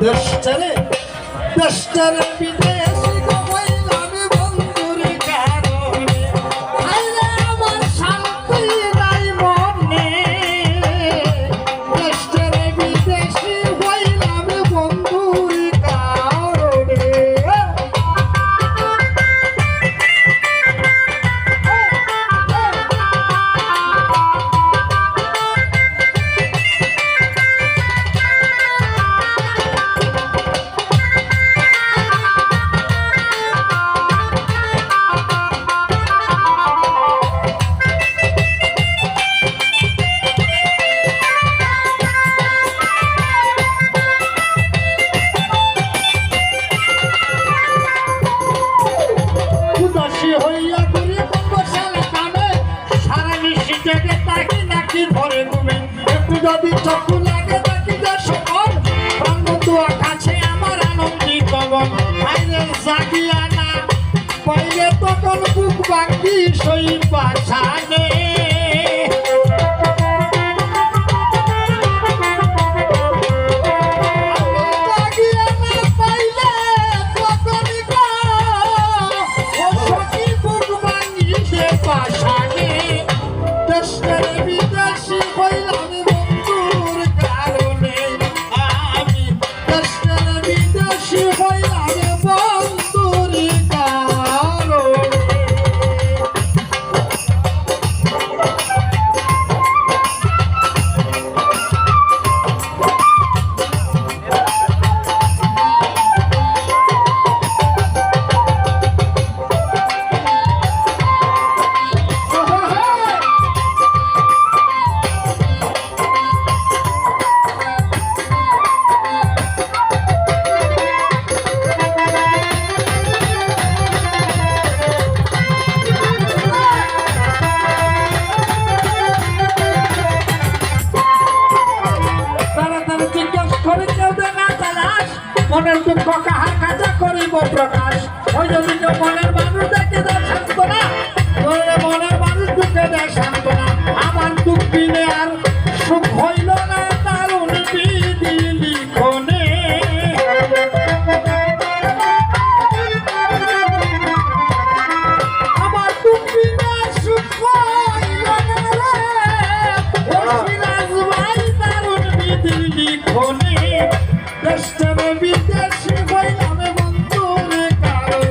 দেশ ছেড়ে দেশ খুশি হইয়া করি কুম্ভশালা কামে সারা নিশি জেগে তাকি নাকি ভরে তুমি একটু যদি চক্ষু লাগে নাকি সকল। প্রাণ দুয়া কাছে আমার আনন্দিত মন। ভাইরে জাগিয়া না, পাইলে তখন বুক বাকি সই পাছানে দেশের বিদেশি হইলাম মনের দুঃখ কাহার কাছে করিব প্রকাশ? ওই যদি মনের মানুষ দেখে দেয় শান্ত না মনের মানুষ দুঃখে দেয় না আমার দুঃখ দিলে আর সুখ হইল না দারুণ আমার সুখ